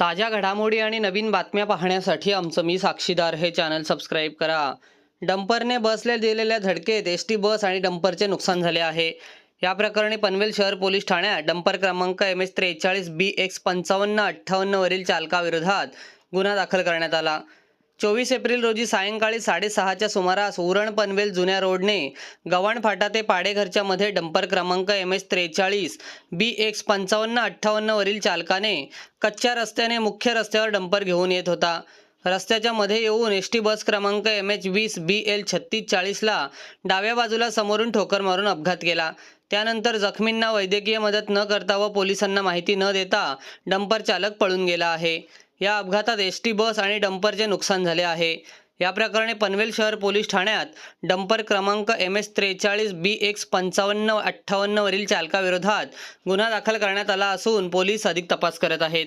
ताज्या घडामोडी आणि नवीन बातम्या पाहण्यासाठी आमचं मी साक्षीदार हे चॅनल सबस्क्राईब करा. डंपरने बसले दिलेल्या धडकेत एस टी बस आणि डंपरचे नुकसान झाले आहे. या प्रकरणी पनवेल शहर पोलीस ठाण्यात डंपर क्रमांक एम एस त्रेचाळीस बी एक्स पंचावन्न अठ्ठावन्नवरील चालकाविरोधात गुन्हा दाखल करण्यात आला. चोवीस एप्रिल रोजी सायंकाळी साडेसहाच्या सुमारास उरण पनवेल जुन्या रोडने गव्हाण फाटा ते पाडेघरच्या मध्ये डंपर क्रमांक एम एच त्रेचाळीस बी एक्स पंचावन्न अठ्ठावन्नवरील चालकाने कच्च्या रस्त्याने मुख्य रस्त्यावर डंपर घेऊन येत होता. रस्त्याच्या मध्ये येऊन एस टी बस क्रमांक एम एच वीस बी एल छत्तीस चाळीसला डाव्या बाजूला समोरून ठोकर मारून अपघात केला. त्यानंतर जखमींना वैद्यकीय मदत न करता व पोलिसांना माहिती न देता डंपर चालक पळून गेला आहे. या अपघातात एस टी बस आणि डंपरचे नुकसान झाले आहे. या प्रकरणी पनवेल शहर पोलीस ठाण्यात डंपर क्रमांक एम एस त्रेचाळीस बी एक्स पंचावन्न अठ्ठावन्नवरील चालकाविरोधात गुन्हा दाखल करण्यात आला असून पोलीस अधिक तपास करत आहेत.